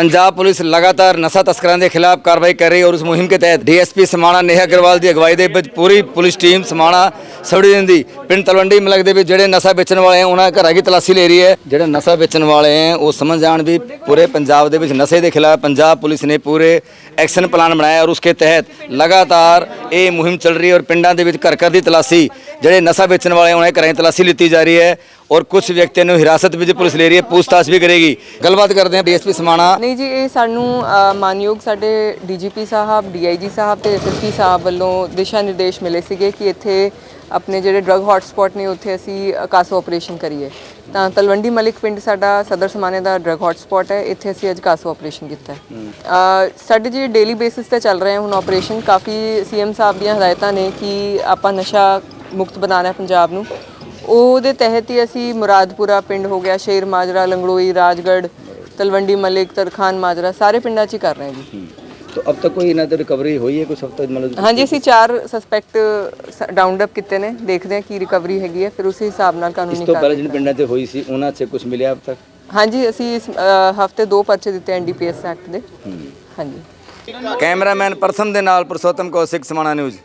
Punjab police ਲਗਾਤਾਰ ਨਸ਼ਾ ਤਸਕਰਾਂ ਦੇ ਖਿਲਾਫ ਕਾਰਵਾਈ ਕਰ ਰਹੀ ਔਰ ਉਸ ਮੁਹਿੰਮ ਦੇ ਤਹਿਤ ਡੀਐਸਪੀ ਸਮਾਣਾ ਨੇਹਾ ਅਗਰਵਾਲ ਦੀ ਅਗਵਾਈ ਦੇ ਵਿੱਚ ਪੂਰੀ ਪੁਲਿਸ ਟੀਮ ਸਮਾਣਾ ਸੜੀ ਦਿੰਦੀ ਪਿੰਡ ਤਲਵੰਡੀ ਮਲਕ ਦੇ ਵਿੱਚ ਜਿਹੜੇ ਨਸ਼ਾ ਵੇਚਣ ਵਾਲੇ ਆ ਉਹਨਾਂ ਘਰਾਂ ਦੀ ਤਲਾਸ਼ੀ ਲੈ ਰਹੀ ਹੈ। ਜਿਹੜੇ ਨਸ਼ਾ ਵੇਚਣ ਵਾਲੇ ਆ ਉਹ ਸਮਝ ਜਾਣ ਵੀ ਪੂਰੇ ਪੰਜਾਬ ਦੇ ਵਿੱਚ ਨਸ਼ੇ ਦੇ ਖਿਲਾਫ ਪੰਜਾਬ ਪੁਲਿਸ ਨੇ ਪੂਰੇ ਐਕਸ਼ਨ ਪਲਾਨ ਬਣਾਇਆ ਔਰ ਉਸਕੇ ਤਹਿਤ ਲਗਾਤਾਰ ਇਹ ਮੁਹਿੰਮ ਚੱਲ ਰਹੀ ਹੈ ਔਰ ਪਿੰਡਾਂ ਦੇ ਵਿੱਚ ਘਰ ਘਰ ਦੀ ਤਲਾਸ਼ੀ, ਜਿਹੜੇ ਨਸ਼ਾ ਵੇਚਣ ਵਾਲੇ ਉਹਨਾਂ ਘਰਾਂ ਦੀ ਤਲਾਸ਼ੀ ਲਿੱਤੀ ਜਾ ਰਹੀ ਹੈ। ਔਰ ਕੁਝ ਵਿਅਕਤੀਆਂ ਨੂੰ ਹਿਰਾਸਤ ਵਿੱਚ ਪੁਲਿਸ ਲੈ ਰਹੀ ਹੈ, ਪੁੱਛਤਾਛ ਵੀ ਕਰੇਗੀ। ਗੱਲਬਾਤ ਕਰਦੇ ਹਾਂ ਡੀਐਸਪੀ ਸਮਾਣਾ। ਨਹੀਂ ਜੀ, ਇਹ ਸਾਨੂੰ ਮਾਨਯੋਗ ਸਾਡੇ ਡੀਜੀਪੀ ਸਾਹਿਬ, ਡੀਆਈਜੀ ਸਾਹਿਬ ਤੇ ਐਸਐਸਪੀ ਸਾਹਿਬ ਵੱਲੋਂ ਦਿਸ਼ਾ ਨਿਰਦੇਸ਼ ਮਿਲੇ ਸੀਗੇ ਕਿ ਇੱਥੇ ਆਪਣੇ ਜਿਹੜੇ ਡਰਗ ਹੌਟਸਪੌਟ ਨੇ, ਉੱਥੇ ਅਸੀਂ ਕਾਸੋ ਆਪਰੇਸ਼ਨ ਕਰੀਏ। ਤਾਂ ਤਲਵੰਡੀ ਮਲਿਕ ਪਿੰਡ ਸਾਡਾ ਸਦਰ ਸਮਾਨੇ ਦਾ ਡਰਗ ਹੌਟਸਪੌਟ ਹੈ, ਇੱਥੇ ਅਸੀਂ ਅੱਜ ਕਾਸੋ ਆਪਰੇਸ਼ਨ ਕੀਤਾ ਹੈ। ਸਾਡੇ ਜੀ ਡੇਲੀ ਬੇਸਿਸ ਤੇ ਚੱਲ ਰਹੇ ਹੁਣ ਆਪਰੇਸ਼ਨ ਕਾਫੀ ਸੀਐਮ ਸਾਹਿਬ ਦੀਆਂ ਹਦਾਇਤਾਂ ਨੇ ਕਿ ਆਪਾਂ ਨਸ਼ਾ ਮੁਕਤ ਬਣਾਉਣਾ ਪੰਜਾਬ ਨੂੰ। ਉਹਦੇ ਤਹਿਤ ਹੀ ਅਸੀਂ ਮੁਰਾਦਪੁਰਾ ਪਿੰਡ ਹੋ ਗਿਆ ਸ਼ੇਰ ਮਾਜਰਾ ਲੰਗੜੋਈ ਰਾਜਗੜ ਤਲਵੰਡੀ ਮਲਿਕ ਤਰਖਾਨ ਮਾਜਰਾ ਸਾਰੇ ਪਿੰਡਾਂ 'ਚ ਹੀ ਕਰ ਰਹੇ ਹਾਂ ਜੀ। ਤੋ ਅਬ ਤੱਕ ਕੋਈ ਇਹਨਾਂ ਤੇ ਰਿਕਵਰੀ ਹੋਈ ਹੈ ਕੋਈ ਸਭ ਤੋਂ ਮਤਲਬ ਹਾਂਜੀ ਅਸੀਂ ਚਾਰ ਸਸਪੈਕਟ ਡਾਊਂਡ ਅਪ ਕੀਤੇ ਨੇ ਦੇਖਦੇ ਹਾਂ ਕੀ ਰਿਕਵਰੀ ਹੈਗੀ ਹੈ ਫਿਰ ਉਸੇ ਹਿਸਾਬ ਨਾਲ ਕਾਨੂੰਨੀ ਇਸ ਤੋਂ ਪਹਿਲਾਂ ਜਿਹੜੇ ਪਿੰਡਾਂ ਤੇ ਹੋਈ ਸੀ ਉਹਨਾਂ 'ਚ ਕੁਝ ਮਿਲਿਆ ਅਬ ਤੱਕ? ਹਾਂਜੀ ਅਸੀਂ ਇਸ ਹਫ਼ਤੇ ਦੋ ਪਰਚੇ ਦਿੱਤੇ ਐਨਡੀਪੀਐਸ ਐਕਟ ਦੇ। ਹਾਂਜੀ। ਕੈਮਰਾਮੈਨ ਪ੍ਰਥਮ ਦੇ ਨਾਲ ਪ੍ਰਸੋਤਮ ਕੌਸ਼ਿਕ ਸਮਾਣਾ ਨਿਊਜ਼।